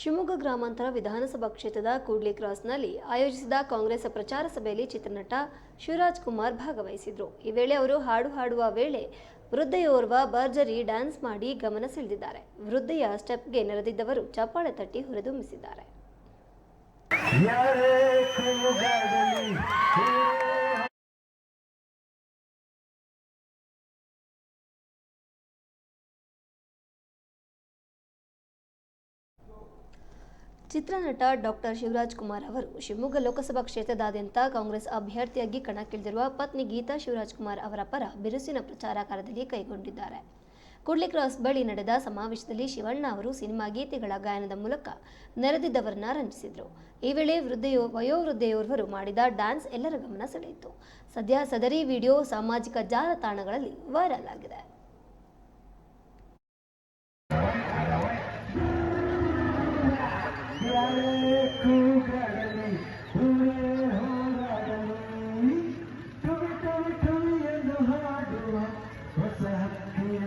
ಶಿವಮೊಗ್ಗ ಗ್ರಾಮಾಂತರ ವಿಧಾನಸಭಾ ಕ್ಷೇತ್ರದ ಕೂಡ್ಲಿ ಕ್ರಾಸ್ನಲ್ಲಿ ಆಯೋಜಿಸಿದ ಕಾಂಗ್ರೆಸ್ ಪ್ರಚಾರ ಸಭೆಯಲ್ಲಿ ಚಿತ್ರನಟ ಶಿವರಾಜ್ ಕುಮಾರ್ ಭಾಗವಹಿಸಿದ್ರು. ಈ ವೇಳೆ ಅವರು ಹಾಡು ಹಾಡುವ ವೇಳೆ ವೃದ್ಧೆಯೋರ್ವ ಭರ್ಜರಿ ಡ್ಯಾನ್ಸ್ ಮಾಡಿ ಗಮನ ಸೆಳೆದಿದ್ದಾರೆ. ವೃದ್ಧೆಯ ಸ್ಟೆಪ್ಗೆ ನೆರೆದಿದ್ದವರು ಚಪ್ಪಾಳೆ ತಟ್ಟಿ ಹುರಿದುಂಬಿಸಿದ್ದಾರೆ. ಚಿತ್ರನಟ ಡಾಕ್ಟರ್ ಶಿವರಾಜ್ ಕುಮಾರ್ ಅವರು. ಶಿವಮೊಗ್ಗ ಲೋಕಸಭಾ ಕ್ಷೇತ್ರದಾದ್ಯಂತ ಕಾಂಗ್ರೆಸ್ ಅಭ್ಯರ್ಥಿಯಾಗಿ ಕಣಕ್ಕಿಳಿದಿರುವ ಪತ್ನಿ ಗೀತಾ ಶಿವರಾಜ್ ಕುಮಾರ್ ಅವರ ಪರ ಬಿರುಸಿನ ಪ್ರಚಾರ ಕಾರ್ಯದಲ್ಲಿ ಕೈಗೊಂಡಿದ್ದಾರೆ. ಕೂಡ್ಲಿ ಕ್ರಾಸ್ ಬಳಿ ನಡೆದ ಸಮಾವೇಶದಲ್ಲಿ ಶಿವಣ್ಣ ಅವರು ಸಿನಿಮಾ ಗೀತೆಗಳ ಗಾಯನದ ಮೂಲಕ ನೆರೆದಿದ್ದವರನ್ನ ರಂಜಿಸಿದರು. ಈ ವೇಳೆ ವೃದ್ಧೆಯೋ ವಯೋವೃದ್ಧೆಯೋರ್ವರು ಮಾಡಿದ ಡ್ಯಾನ್ಸ್ ಎಲ್ಲರ ಗಮನ ಸೆಳೆಯಿತು. ಸದ್ಯ ಸದರಿ ವಿಡಿಯೋ ಸಾಮಾಜಿಕ ಜಾಲತಾಣಗಳಲ್ಲಿ ವೈರಲ್ ಆಗಿದೆ.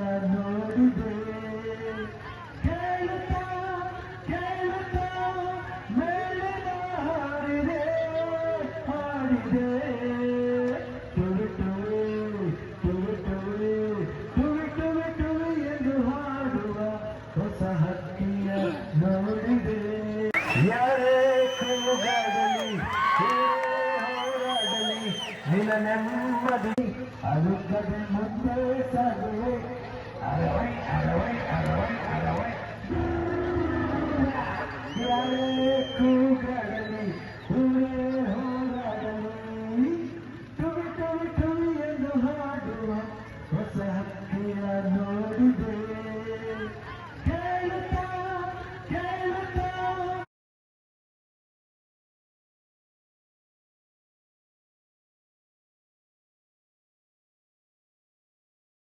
I know every day. அழுக்கதில் முன்பே சகே அறவை அறவை அறவை அறவை கூகடலி ஊரே ಹೋರಾಡಲಿ ಟುವಿ ಟುವಿ ಟುವಿ ಎಂದು ಹಾಡುವ ಹೊಸ ಹಕ್ಕಿಯ ನೋಡಿದೆ ಕೇಳುತ್ತ